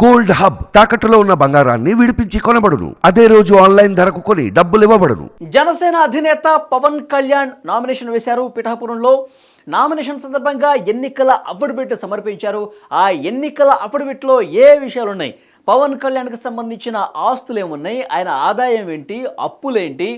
Gold hub తాకట్టులో ఉన్న బంగారాన్ని విడిపించి కొనబడును. అదే రోజు ఆన్లైన్ ధరకు కొని డబ్బులు ఇవ్వబడును. జనసేన అధినేత పవన్ కళ్యాణ్ నామినేషన్ వేశారు. పిఠాపురంలో నామినేషన్ సందర్భంగా ఎన్నికల అఫిడవిట్ సమర్పించారు. ఆ ఎన్నికల అఫిడవిట్లో ఏ విషయాలు ఉన్నాయి పవన్ కళ్యాణ్కి సంబంధించిన ఆస్తులు ఏమున్నాయి ఆయన ఆదాయం ఏంటి? అప్పులేంటి?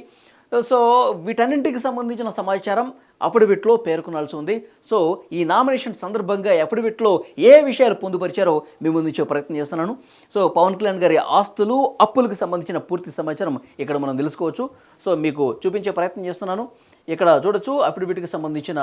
సో వీటన్నింటికి సంబంధించిన సమాచారం అఫిడవిట్లో పేర్కొనాల్సి ఉంది. సో ఈ నామినేషన్ సందర్భంగా అఫిడవిట్లో ఏ విషయాలు పొందుపరిచారో మీ ముందుంచే ప్రయత్నం చేస్తున్నాను. సో పవన్ కళ్యాణ్ గారి ఆస్తులు అప్పులకు సంబంధించిన పూర్తి సమాచారం ఇక్కడ మనం తెలుసుకోవచ్చు. సో మీకు చూపించే ప్రయత్నం చేస్తున్నాను. ఇక్కడ చూడొచ్చు అఫిడవిట్కి సంబంధించిన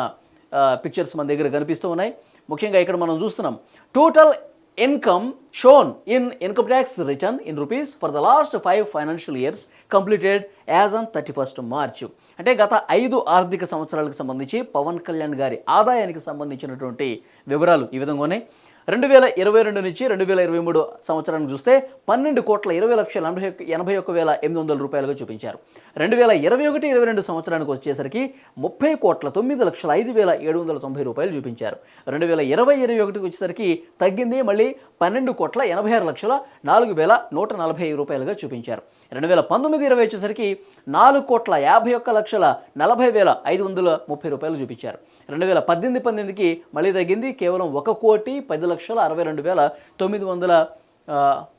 పిక్చర్స్ మన దగ్గర కనిపిస్తూ ఉన్నాయి. ముఖ్యంగా ఇక్కడ మనం చూస్తున్నాం total income shown in income tax return in rupees for the last five financial years completed as on thirty first March అంటే గత ఐదు ఆర్థిక సంవత్సరాలకు సంబంధించి పవన్ కళ్యాణ్ గారి ఆదాయానికి సంబంధించినటువంటి వివరాలు ఈ విధంగా ఉన్నాయి రెండు వేల ఇరవై రెండు నుంచి రెండు వేల ఇరవై మూడు సంవత్సరానికి చూస్తే పన్నెండు కోట్ల ఇరవై లక్షల ఎనభై ఒక్క ఎనభై ఒక్క వేల ఎనిమిది వందల రూపాయలుగా చూపించారు. రెండు వేల ఇరవై ఒకటి ఇరవై రెండు సంవత్సరానికి వచ్చేసరికి ముప్పై కోట్ల తొమ్మిది లక్షల ఐదు వేల ఏడు వందల తొంభై రూపాయలు చూపించారు. రెండు వేల ఇరవై ఇరవై ఒకటికి వచ్చేసరికి తగ్గింది మళ్ళీ పన్నెండు కోట్ల ఎనభై ఆరు లక్షల నాలుగు వేల నూట నలభై రూపాయలుగా చూపించారు. రెండు వేల పంతొమ్మిది ఇరవై వచ్చేసరికి నాలుగు కోట్ల యాభై ఒక్క లక్షల నలభై వేల ఐదు వందల ముప్పై రూపాయలు చూపించారు. రెండు వేల పద్దెనిమిది పంతొమ్మిదికి మళ్ళీ తగ్గింది. కేవలం ఒక కోటి పది లక్షల అరవై రెండు వేల తొమ్మిది వందల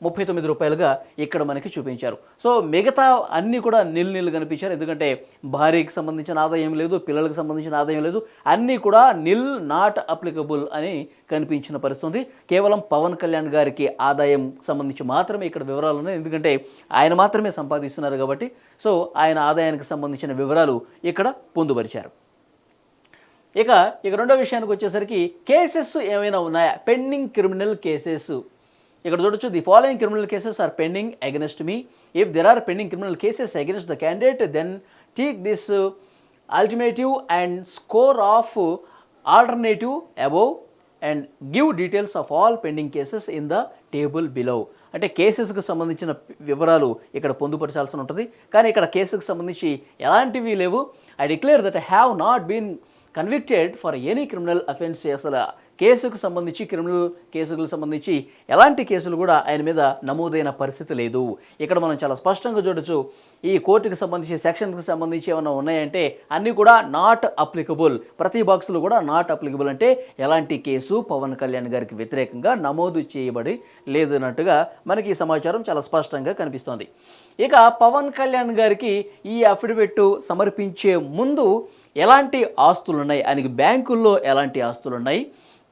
ముప్పై తొమ్మిది రూపాయలుగా ఇక్కడ మనకి చూపించారు. సో మిగతా అన్నీ కూడా నిల్ నిల్ కనిపించారు. ఎందుకంటే భార్యకి సంబంధించిన ఆదాయం లేదు పిల్లలకు సంబంధించిన ఆదాయం లేదు. అన్నీ కూడా నిల్ నాట్ అప్లికబుల్ అని కనిపించిన పరిస్థితి. కేవలం పవన్ కళ్యాణ్ గారికి ఆదాయం సంబంధించి మాత్రమే ఇక్కడ వివరాలు ఉన్నాయి. ఎందుకంటే ఆయన మాత్రమే సంపాదిస్తున్నారు కాబట్టి. సో ఆయన ఆదాయానికి సంబంధించిన వివరాలు ఇక్కడ పొందుపరిచారు. ఇక ఇక రెండో విషయానికి వచ్చేసరికి కేసెస్ ఏమైనా ఉన్నాయా? పెండింగ్ క్రిమినల్ కేసెస్ ఇక్కడ చూడొచ్చు the following criminal cases are pending against me if there are pending criminal cases against the candidate then take this alternative and score off alternative above and give details of all pending cases in the table below అంటే కేసెస్కి సంబంధించిన వివరాలు ఇక్కడ పొందుపరచాల్సి ఉంటుంది. కానీ ఇక్కడ కేసుకు సంబంధించి ఎలాంటివి లేవు. I declare that I have not been convicted for any criminal offence అసలు కేసుకు సంబంధించి క్రిమినల్ కేసులకు సంబంధించి ఎలాంటి కేసులు కూడా ఆయన మీద నమోదైన పరిస్థితి లేదు. ఇక్కడ మనం చాలా స్పష్టంగా చూడొచ్చు ఈ కోర్టుకు సంబంధించి సెక్షన్కి సంబంధించి ఏమైనా ఉన్నాయంటే అన్నీ కూడా నాట్ అప్లికబుల్ ప్రతి బాక్సులు కూడా నాట్ అప్లికబుల్ అంటే ఎలాంటి కేసు పవన్ కళ్యాణ్ గారికి వ్యతిరేకంగా నమోదు చేయబడి లేదన్నట్టుగా మనకి ఈ సమాచారం చాలా స్పష్టంగా కనిపిస్తోంది. ఇక పవన్ కళ్యాణ్ గారికి ఈ అఫిడవిట్ సమర్పించే ముందు ఎలాంటి ఆస్తులు ఉన్నాయి ఆయనకి బ్యాంకుల్లో ఎలాంటి ఆస్తులు ఉన్నాయి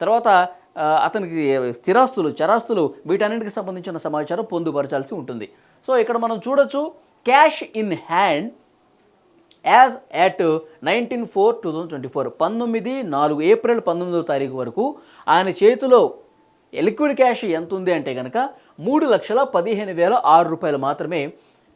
తర్వాత అతనికి స్థిరాస్తులు చరాస్తులు వీటన్నిటికి సంబంధించిన సమాచారం పొందుపరచాల్సి ఉంటుంది. సో ఇక్కడ మనం చూడొచ్చు cash in hand as at nineteen four two thousand twenty four పంతొమ్మిది నాలుగు ఏప్రిల్ పంతొమ్మిదో తారీఖు వరకు ఆయన చేతిలో లిక్విడ్ క్యాష్ ఎంత ఉంది అంటే కనుక మూడు లక్షల పదిహేను వేల ఆరు రూపాయలు మాత్రమే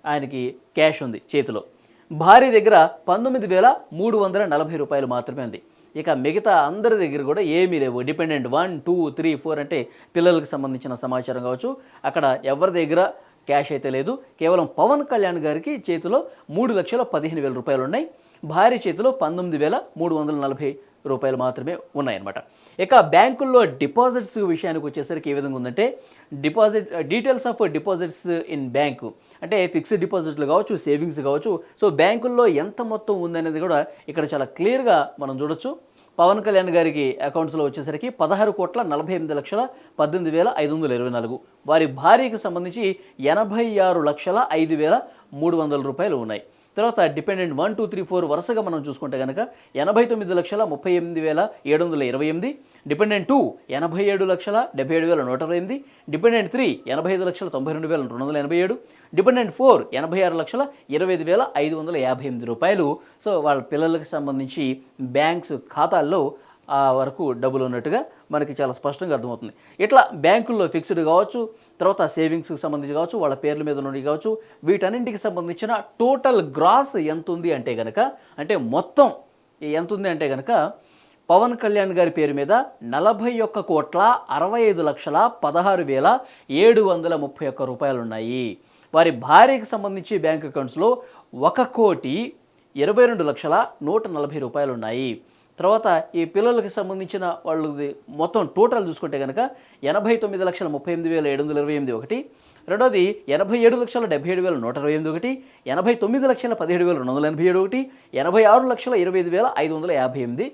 ఆయనకి క్యాష్ ఉంది చేతిలో. భార్య దగ్గర పంతొమ్మిది వేల మూడు వందల నలభై రూపాయలు మాత్రమే ఉంది. ఇక మిగతా అందరి దగ్గర కూడా ఏమీ లేవు. Dependent one two three four అంటే పిల్లలకు సంబంధించిన సమాచారం కావచ్చు. అక్కడ ఎవరి దగ్గర క్యాష్ అయితే లేదు. కేవలం పవన్ కళ్యాణ్ గారికి చేతిలో మూడు లక్షల పదిహేను వేల రూపాయలు ఉన్నాయి. భార్య చేతిలో పంతొమ్మిది వేల మూడు వందల నలభై రూపాయలు మాత్రమే ఉన్నాయన్నమాట. ఇక బ్యాంకుల్లో డిపాజిట్స్ విషయానికి వచ్చేసరికి ఏ విధంగా ఉందంటే deposit details of deposits in bank అంటే ఫిక్స్డ్ డిపాజిట్లు కావచ్చు సేవింగ్స్ కావచ్చు. సో బ్యాంకుల్లో ఎంత మొత్తం ఉందనేది కూడా ఇక్కడ చాలా క్లియర్గా మనం చూడొచ్చు. పవన్ కళ్యాణ్ గారికి అకౌంట్స్లో వచ్చేసరికి పదహారు కోట్ల నలభై ఎనిమిది లక్షల పద్దెనిమిది వేల ఐదు వందల ఇరవై నాలుగు. వారి భార్యకి సంబంధించి ఎనభై ఆరు లక్షల ఐదు వేల మూడు వందల రూపాయలు ఉన్నాయి. తర్వాత dependent one two three four వరుసగా మనం చూసుకుంటే కనుక ఎనభై తొమ్మిది లక్షల ముప్పై ఎనిమిది వేల ఏడు వందల ఇరవై ఎనిమిది డిపెండెంట్ టూ ఎనభై ఏడు లక్షల డెబ్బై ఏడు వేల నూట ఇరవై ఎనిమిది డిపెండెంట్ త్రీ ఎనభై ఐదు లక్షల తొంభై రెండు వేల రెండు వందల ఎనభై ఏడు డిపెండెంట్ ఫోర్ ఎనభై ఆరు లక్షల ఇరవై ఐదు వేల ఐదు వందల యాభై ఎనిమిది రూపాయలు. సో వాళ్ళ పిల్లలకు సంబంధించి బ్యాంక్స్ ఖాతాల్లో ఆ వరకు డబ్బులు ఉన్నట్టుగా మనకి చాలా స్పష్టంగా అర్థమవుతుంది. ఇట్లా బ్యాంకుల్లో ఫిక్స్డ్ కావచ్చు తర్వాత సేవింగ్స్కి సంబంధించి కావచ్చు వాళ్ళ పేర్ల మీద నుండి కావచ్చు వీటన్నింటికి సంబంధించిన టోటల్ గ్రాస్ ఎంత ఉంది అంటే కనుక అంటే మొత్తం ఎంత ఉంది అంటే కనుక పవన్ కళ్యాణ్ గారి పేరు మీద నలభై ఒక్క కోట్ల అరవై ఐదు లక్షల పదహారు వేల ఏడు వందల ముప్పై ఒక్క రూపాయలు ఉన్నాయి. వారి భార్యకి సంబంధించి బ్యాంక్ అకౌంట్స్లో ఒక కోటి ఇరవై రెండు లక్షల నూట నలభై రూపాయలు ఉన్నాయి. తర్వాత ఈ పిల్లలకి సంబంధించిన వాళ్ళది మొత్తం టోటల్ చూసుకుంటే కనుక ఎనభై తొమ్మిది లక్షల ముప్పై ఎనిమిది వేల ఏడు వందల ఇరవై ఎనిమిది ఒకటి. రెండోది ఎనభై ఏడు లక్షల డెబ్బై ఏడు వేల నూట ఇరవై ఎనిమిది ఒకటి. ఎనభై తొమ్మిది లక్షల పదిహేడు వేల రెండు వందల ఎనభై ఏడు ఒకటి. ఎనభై ఆరు లక్షల ఇరవై ఐదు వేల ఐదు వందల యాభై ఎనిమిది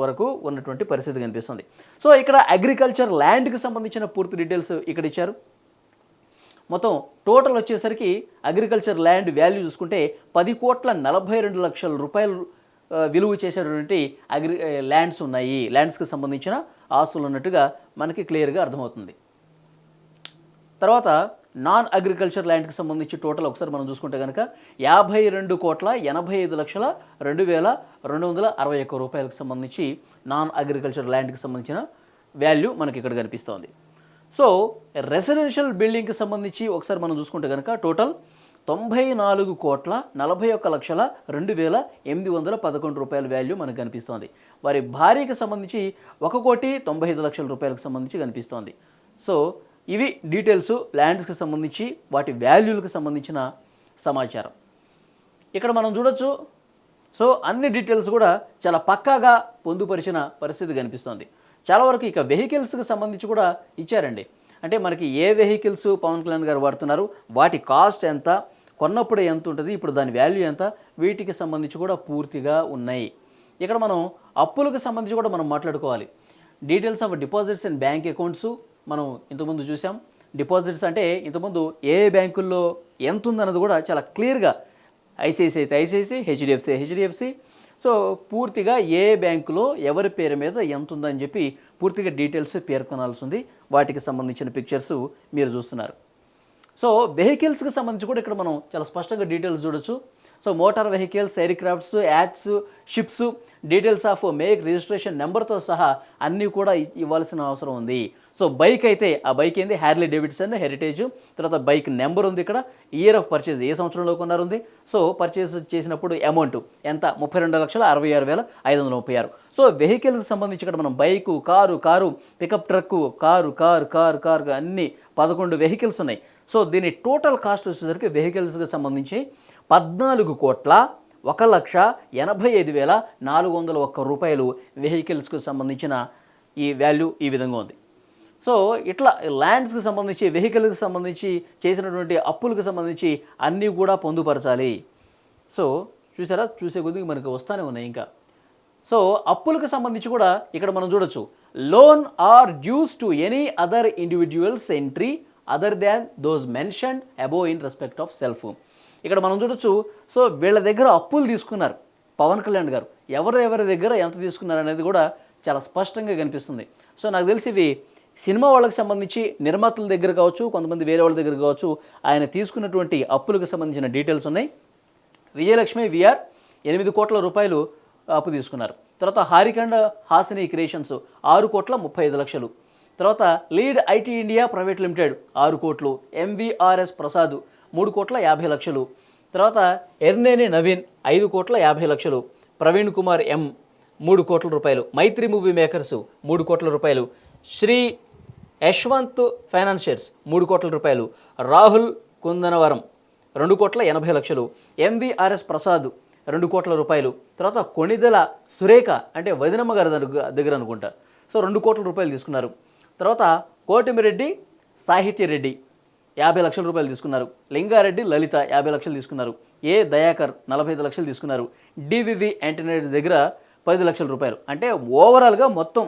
వరకు ఉన్నటువంటి పరిస్థితి కనిపిస్తుంది. సో ఇక్కడ అగ్రికల్చర్ ల్యాండ్కి సంబంధించిన పూర్తి డీటెయిల్స్ ఇక్కడ ఇచ్చారు. మొత్తం టోటల్ వచ్చేసరికి అగ్రికల్చర్ ల్యాండ్ వాల్యూ చూసుకుంటే పది కోట్ల నలభై రెండు లక్షల రూపాయలు విలువ చేసేటువంటి అగ్రి ల్యాండ్స్ ఉన్నాయి. ల్యాండ్స్కి సంబంధించిన ఆస్తులు ఉన్నట్టుగా మనకి క్లియర్గా అర్థమవుతుంది. తర్వాత నాన్ అగ్రికల్చర్ ల్యాండ్కి సంబంధించి టోటల్ ఒకసారి మనం చూసుకుంటే కనుక యాభై రెండు కోట్ల ఎనభై ఐదు లక్షల రెండు వేల రెండు వందల అరవై ఒక్క రూపాయలకు సంబంధించి నాన్ అగ్రికల్చర్ ల్యాండ్కి సంబంధించిన వాల్యూ మనకి ఇక్కడ కనిపిస్తోంది. సో రెసిడెన్షియల్ బిల్డింగ్కి సంబంధించి ఒకసారి మనం చూసుకుంటే కనుక టోటల్ తొంభై నాలుగు కోట్ల నలభై ఒక్క లక్షల రెండు వేల ఎనిమిది వందల పదకొండు రూపాయల వాల్యూ మనకు కనిపిస్తోంది. వారి భార్యకి సంబంధించి ఒక కోటి తొంభై ఐదు లక్షల రూపాయలకు సంబంధించి కనిపిస్తోంది. సో ఇవి డీటెయిల్స్ ల్యాండ్స్కి సంబంధించి వాటి వాల్యూలకు సంబంధించిన సమాచారం. ఇక్కడ మనం చూడొచ్చు సో అన్ని డీటెయిల్స్ కూడా చాలా పక్కాగా పొందుపరిచిన పరిస్థితి కనిపిస్తోంది. చాలా వరకు ఇక వెహికల్స్కి సంబంధించి కూడా ఇచ్చారండి. అంటే మనకి ఏ వెహికల్స్ పవన్ కళ్యాణ్ గారు వాడుతున్నారు వాటి కాస్ట్ ఎంత కొన్నప్పుడు ఎంత ఉంటుంది ఇప్పుడు దాని వాల్యూ ఎంత? వీటికి సంబంధించి కూడా పూర్తిగా ఉన్నాయి. ఇక్కడ మనం అప్పులకు సంబంధించి కూడా మనం మాట్లాడుకోవాలి. Details of deposits and bank accounts మనం ఇంతకుముందు చూసాం డిపాజిట్స్ అంటే ఇంతకుముందు ఏ బ్యాంకుల్లో ఎంత ఉందన్నది కూడా చాలా క్లియర్గా ఐసిఐసి అయితే ఐసిఐసి హెచ్డిఎఫ్సి హెచ్డిఎఫ్సి సో పూర్తిగా ఏ బ్యాంకులో ఎవరి పేరు మీద ఎంత ఉందని చెప్పి పూర్తిగా డీటెయిల్స్ పేర్కొనాల్సి ఉంది. వాటికి సంబంధించిన పిక్చర్స్ మీరు చూస్తున్నారు. సో వెహికల్స్కి సంబంధించి కూడా ఇక్కడ మనం చాలా స్పష్టంగా డీటెయిల్స్ చూడొచ్చు. So motor vehicles aircrafts ads ships details of make registration నెంబర్తో సహా అన్నీ కూడా ఇవ్వాల్సిన అవసరం ఉంది. సో బైక్ అయితే ఆ బైక్ ఏంది? Harley Davidson Heritage. తర్వాత బైక్ నెంబర్ ఉంది ఇక్కడ. ఇయర్ ఆఫ్ పర్చేజ్ ఏ సంవత్సరంలో కొన్నారు ఉంది? సో పర్చేజ్ చేసినప్పుడు అమౌంట్ ఎంత? ముప్పై రెండు లక్షల అరవై ఆరు వేల ఐదు వందల ముప్పై ఆరు. సో వెహికల్కి సంబంధించి ఇక్కడ మనం bike car car pickup truck car car car car అన్ని పదకొండు వెహికల్స్ ఉన్నాయి. సో దీని టోటల్ కాస్ట్ వచ్చేసరికి వెహికల్స్కి సంబంధించి పద్నాలుగు కోట్ల ఒక లక్ష ఎనభై ఐదు వేల నాలుగు వందల ఒక్క రూపాయలు వెహికల్స్కి సంబంధించిన ఈ వాల్యూ ఈ విధంగా ఉంది. సో ఇట్లా ల్యాండ్స్కి సంబంధించి వెహికల్కి సంబంధించి చేసినటువంటి అప్పులకు సంబంధించి అన్నీ కూడా పొందుపరచాలి. సో చూసారా? చూసే కొద్దిగా మనకు వస్తూనే ఉన్నాయి ఇంకా. సో అప్పులకు సంబంధించి కూడా ఇక్కడ మనం చూడొచ్చు. Loan or dues to any other individuals entry other than those mentioned above in respect of self ఇక్కడ మనం చూడొచ్చు సో వీళ్ళ దగ్గర అప్పులు తీసుకున్నారు పవన్ కళ్యాణ్ గారు. ఎవరు ఎవరి దగ్గర ఎంత తీసుకున్నారు అనేది కూడా చాలా స్పష్టంగా కనిపిస్తుంది. సో నాకు తెలిసి ఇవి సినిమా వాళ్ళకి సంబంధించి నిర్మాతల దగ్గర కావచ్చు కొంతమంది వేరే వాళ్ళ దగ్గర కావచ్చు ఆయన తీసుకున్నటువంటి అప్పులకు సంబంధించిన డీటెయిల్స్ ఉన్నాయి. విజయలక్ష్మి విఆర్ ఎనిమిది కోట్ల రూపాయలు అప్పు తీసుకున్నారు. తర్వాత హారికండ హాసిని క్రియేషన్స్ ఆరు కోట్ల ముప్పై ఐదు లక్షలు. తర్వాత Lead IT India private limited ఆరు కోట్లు ఎంవీఆర్ఎస్ ప్రసాద్ మూడు కోట్ల యాభై లక్షలు. తర్వాత ఎర్నేని నవీన్ ఐదు కోట్ల యాభై లక్షలు. ప్రవీణ్ కుమార్ ఎం మూడు కోట్ల రూపాయలు. మైత్రి మూవీ మేకర్స్ మూడు కోట్ల రూపాయలు. శ్రీ యశ్వంత్ ఫైనాన్షియర్స్ మూడు కోట్ల రూపాయలు. రాహుల్ కుందనవరం రెండు కోట్ల ఎనభై లక్షలు. ఎంవీఆర్ఎస్ ప్రసాద్ రెండు కోట్ల రూపాయలు. తర్వాత కొణిదెల సురేఖ అంటే వదినమ్మ గారి దగ్గర దగ్గర అనుకుంటా. సో రెండు కోట్ల రూపాయలు తీసుకున్నారు. తర్వాత కోటిమిరెడ్డి సాహిత్య రెడ్డి యాభై లక్షల రూపాయలు తీసుకున్నారు. లింగారెడ్డి లలిత యాభై లక్షలు తీసుకున్నారు. ఏ దయాకర్ నలభై ఐదు లక్షలు తీసుకున్నారు. డివివి యాంటనైట్స్ దగ్గర పది లక్షల రూపాయలు. అంటే ఓవరాల్గా మొత్తం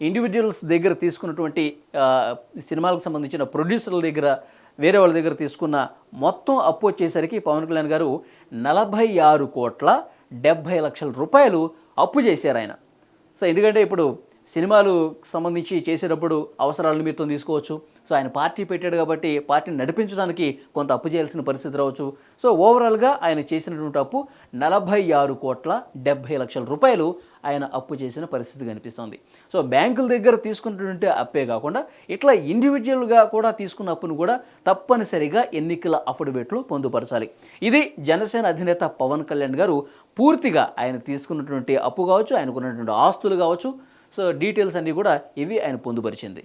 ఇండివిజువల్స్ దగ్గర తీసుకున్నటువంటి సినిమాలకు సంబంధించిన ప్రొడ్యూసర్ల దగ్గర వేరే వాళ్ళ దగ్గర తీసుకున్న మొత్తం అప్పు వచ్చేసరికి పవన్ కళ్యాణ్ గారు నలభై ఆరు కోట్ల డెబ్భై లక్షల రూపాయలు అప్పు చేశారు ఆయన. సో ఎందుకంటే ఇప్పుడు సినిమాలు సంబంధించి చేసేటప్పుడు అవసరాల నిమిత్తం తీసుకోవచ్చు. సో ఆయన పార్టీ పెట్టాడు కాబట్టి పార్టీని నడిపించడానికి కొంత అప్పు చేయాల్సిన పరిస్థితి రావచ్చు. సో ఓవరాల్గా ఆయన చేసినటువంటి అప్పు నలభై ఆరు కోట్ల డెబ్భై లక్షల రూపాయలు ఆయన అప్పు చేసిన పరిస్థితి కనిపిస్తోంది. సో బ్యాంకుల దగ్గర తీసుకున్నటువంటి అప్పే కాకుండా ఇట్లా ఇండివిజువల్గా కూడా తీసుకున్న అప్పును కూడా తప్పనిసరిగా ఎన్నికల అఫిడవిట్లు పొందుపరచాలి. ఇది జనసేన అధినేత పవన్ కళ్యాణ్ గారు పూర్తిగా ఆయన తీసుకున్నటువంటి అప్పు కావచ్చు ఆయనకున్నటువంటి ఆస్తులు కావచ్చు సో డీటెయిల్స్ అన్నీ కూడా ఇవి ఆయన పొందుపరిచింది.